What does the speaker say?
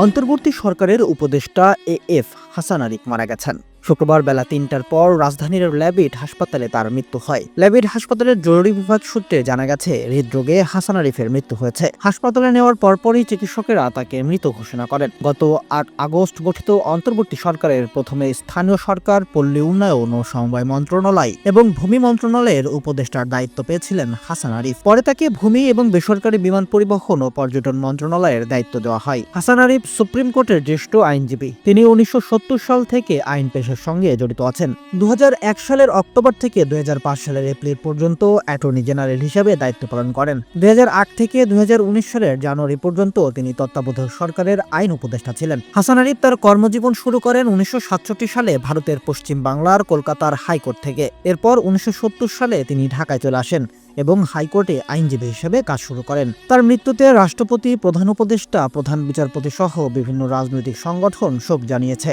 অন্তর্বর্তী সরকারের উপদেষ্টা এ এফ হাসান আরিক মারা গেছেন। শুক্রবার বেলা তিনটার পর রাজধানীর ল্যাবিড হাসপাতালে তার মৃত্যু হয়। ল্যাবিড হাসপাতালের জরুরি বিভাগ সূত্রে জানা গেছে, হৃদরোগে হাসান আরিফের মৃত্যু হয়েছে। হাসপাতালে নেওয়ার পরপরই চিকিৎসকেরা তাকে মৃত ঘোষণা করেন। গত আট আগস্ট গঠিত অন্তর্বর্তী সরকারের প্রথমে স্থানীয় সরকার, পল্লী উন্নয়ন ও সমবায় মন্ত্রণালয় এবং ভূমি মন্ত্রণালয়ের উপদেষ্টার দায়িত্ব পেয়েছিলেন হাসান আরিফ। পরে তাকে ভূমি এবং বেসরকারি বিমান পরিবহন ও পর্যটন মন্ত্রণালয়ের দায়িত্ব দেওয়া হয়। হাসান আরিফ সুপ্রিম কোর্টের জ্যেষ্ঠ আইনজীবী। তিনি উনিশশো সত্তর সাল থেকে আইন পেশার সঙ্গে জড়িত আছেন। দুহাজার এক সালের অক্টোবর থেকে দু হাজার পাঁচ সালের এপ্রিল পর্যন্ত অ্যাটর্নি জেনারেল হিসেবে দায়িত্ব পালন করেন। দুই হাজার আট থেকে দুই হাজার উনিশ সালের জানুয়ারি পর্যন্ত তিনি তত্ত্বাবধায়ক সরকারের আইন উপদেষ্টা ছিলেন। হাসান আরিফ তার কর্মজীবন শুরু করেন উনিশশো সাতষট্টি সালে ভারতের পশ্চিম বাংলার কলকাতার হাইকোর্ট থেকে। এরপর উনিশশো সত্তর সালে তিনি ঢাকায় চলে আসেন এবং হাইকোর্টে আইনজীবী হিসেবে কাজ শুরু করেন। তার মৃত্যুতে রাষ্ট্রপতি, প্রধান উপদেষ্টা, প্রধান বিচারপতি সহ বিভিন্ন রাজনৈতিক সংগঠন শোক জানিয়েছে।